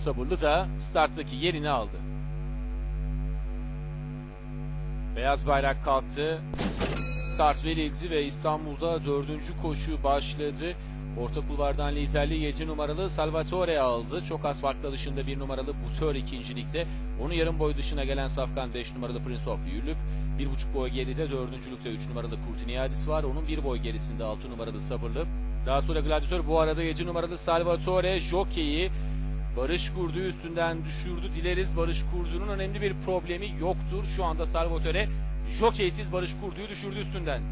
Sabırlı da starttaki yerini aldı. Beyaz bayrak kalktı. Start verildi ve İstanbul'da dördüncü koşu başladı. Orta kulvardan liderliği 7 numaralı Salvatore aldı. Çok az farklı dışında bir numaralı Butör ikincilikte. Onun yarım boy dışına gelen Safkan 5 numaralı Prince of. Bir buçuk boy geride dördüncülükte 3 numaralı Kurtiniadis var. Onun bir boy gerisinde 6 numaralı Sabırlı. Daha sonra Gladiator bu arada 7 numaralı Salvatore Jockey'i Barış Kurdu üstünden düşürdü. Dileriz Barış Kurdu'nun önemli bir problemi yoktur. Şu anda Salvatore jokeysiz Barış Kurdu'yu düşürdü üstünden.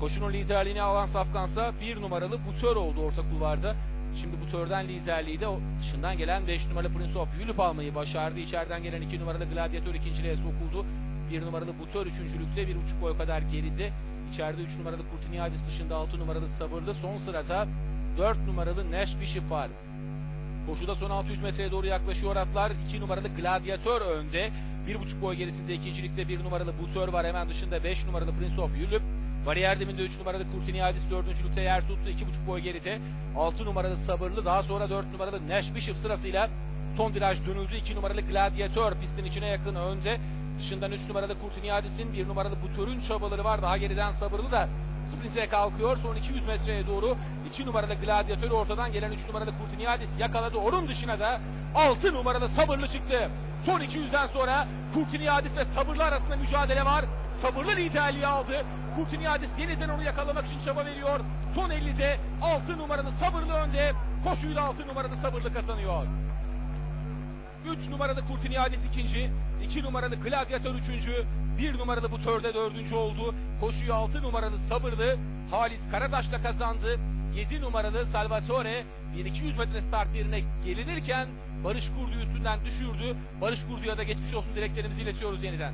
Koşunun liderliğini alan Safkansa bir numaralı Butör oldu orta kulvarda. Şimdi Butör'den liderliği de dışından gelen 5 numaralı Prince of Yulup almayı başardı. İçeriden gelen 2 numaralı Gladiator ikinciliğe sokuldu. 1 numaralı Butör üçüncülükte 1,5 boy kadar geride. İçeride 3 numaralı Kurtiniadis dışında 6 numaralı Sabırlı. Son sırada 4 numaralı Nash Bishop var. Koşuda son 600 metreye doğru yaklaşıyor atlar. 2 numaralı Gladiator önde. 1,5 boy gerisinde ikincilikte 1 numaralı Butör var. Hemen dışında 5 numaralı Prince of Yulup. Bariyer dibinde 3 numaralı Kurtiniadis dördüncülükte yer tuttu. 2,5 boy geride. 6 numaralı Sabırlı. Daha sonra 4 numaralı Nash Bishop sırasıyla son viraj dönüldü. 2 numaralı Gladiator pistin içine yakın önde. Dışından 3 numaralı Kurtiniadis'in 1 numaralı Butör'ün çabaları var. Daha geriden Sabırlı da sprinte kalkıyor. Son 200 metreye doğru 2 numaralı Gladiator ortadan gelen 3 numaralı Kurtiniadis yakaladı. Onun dışına da 6 numaralı Sabırlı çıktı. Son 200'den sonra Kurtiniadis ve Sabırlı arasında mücadele var. Sabırlı liderliği aldı. Kurtiniadis yeniden onu yakalamak için çaba veriyor. Son 50'de 6 numaralı Sabırlı önde. Koşuyu da 6 numaralı Sabırlı kazanıyor. 3 numaralı Kurtiniadis ikinci, 2 numaralı Gladiator üçüncü, 1 numaralı Butör'de dördüncü oldu. Koşuyu 6 numaralı Sabırlı Halis Karataş'la kazandı. 7 numaralı Salvatore 1200 metre start yerine gelinirken Barış Kurdu'yu üstünden düşürdü. Barış Kurdu'ya da geçmiş olsun dileklerimizi iletiyoruz yeniden.